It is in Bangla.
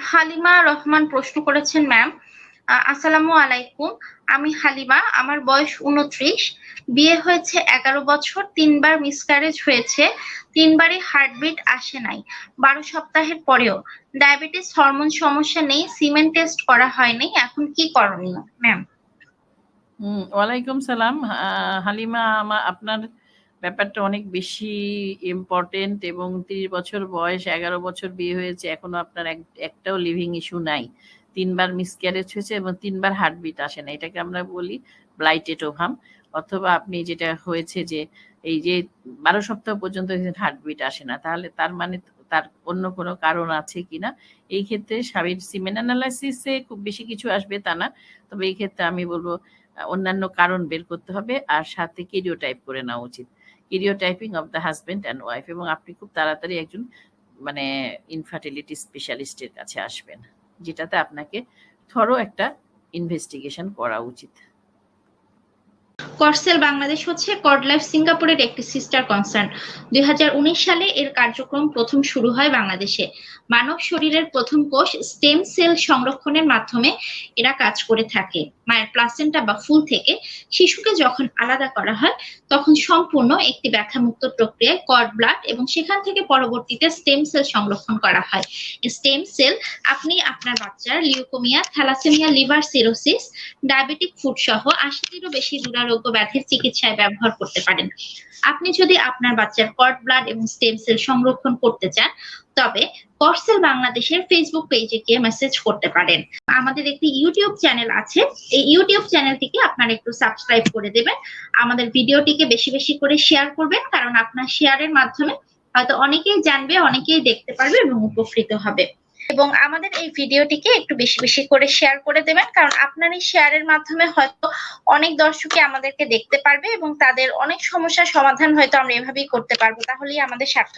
হালিমা রহমান প্রশ্ন করেছেন ম্যাম আসসালামু আলাইকুম। আমি হালিমা, আমার বয়স উনত্রিশ বিয়ে হয়েছে এগারো বছর, তিনবার মিসক্যারেজ হয়েছে, তিনবারই হার্টবিট আসে নাই। বারো সপ্তাহের পরেও। ডায়াবেটিস হরমোন সমস্যা নেই সিমেন্ট টেস্ট করা হয়নি এখন কি করণীয় ম্যাম ওয়ালাইকুম সালাম। হালিমা, আমা- আপনার ব্যাপারটা অনেক বেশি ইম্পর্টেন্ট এবং তিরিশ বছর বয়স, এগারো বছর বিয়ে হয়েছে, এখনও আপনার এক- একটাও লিভিং ইস্যু নাই। তিনবার মিসক্যারেজ হয়েছে এবং তিনবার হার্টবিট আসে না, এটাকে আমরা বলি ব্লাইটেড ওভাম অথবা আপনি যেটা হয়েছে যে, এই যে বারো সপ্তাহ পর্যন্ত হার্টবিট আসে না, তাহলে তার মানে তার অন্য কোনো কারণ আছে কিনা? এই ক্ষেত্রে স্বামীর সিমেন অ্যানালাইসিসে খুব বেশি কিছু আসবে তা না, তবে এই ক্ষেত্রে আমি বলব, অন্যান্য কারণ বের করতে হবে, আর সাথে কিরিও টাইপ করে নেওয়া উচিত। কিরিও typing of the husband and wife এবং আপনি খুব তাড়াতাড়ি একজন মানে ইনফার্টিলিটি স্পেশালিস্টের কাছে আসবেন, যেটাতে আপনাকে থরো একটা ইনভেস্টিগেশন করা উচিত। করসেল বাংলাদেশ হচ্ছে কর্ড লাইফ সিঙ্গাপুরের একটি সিস্টার কনসার্ন দুই হাজার উনিশ সালে এর কার্যক্রম প্রথম শুরু হয় বাংলাদেশে। মানব শরীরের প্রথম কোষ স্টেম সেল সংরক্ষণের মাধ্যমে এরা কাজ করে থাকে। মায়ের প্লাসেন্টা বা ফুল থেকে শিশুকে যখন আলাদা করা হয়, তখন সম্পূর্ণ একটি ব্যাখ্যামুক্ত প্রক্রিয়ায় কর্ড ব্লাড এবং সেখান থেকে পরবর্তীতে স্টেম সেল সংরক্ষণ করা হয়। স্টেম সেল আপনি আপনার বাচ্চার leukemia thalassemia liver cirrhosis diabetic food সহ আশিটিরও বেশি দুরারোগ্য ব্যাধির চিকিৎসায় ব্যবহার করতে পারেন। আপনি যদি আপনার বাচ্চার কর্ড ব্লাড এবং স্টেম সেল সংরক্ষণ করতে চান, তবে করসেল বাংলাদেশের ফেসবুক পেজে গিয়ে মেসেজ করতে পারেন। আমাদের একটি ইউটিউব চ্যানেল আছে। এই ইউটিউব চ্যানেলটিকে আপনারা একটু সাবস্ক্রাইব করে দেবেন। আমাদের ভিডিওটিকে বেশি বেশি করে শেয়ার করবেন, কারণ আপনার শেয়ারের মাধ্যমে হয়তো অনেকেই জানবে, অনেকেই দেখতে পারবে এবং উপকৃত হবে। এবং আমাদের এই ভিডিওটিকে একটু বেশি বেশি করে শেয়ার করে দেবেন, কারণ আপনার এই শেয়ারের মাধ্যমে হয়তো অনেক দর্শকই আমাদেরকে দেখতে পারবে এবং তাদের অনেক সমস্যার সমাধান হয়তো আমরা এভাবেই করতে পারব। তাহলেই আমাদের সার্থক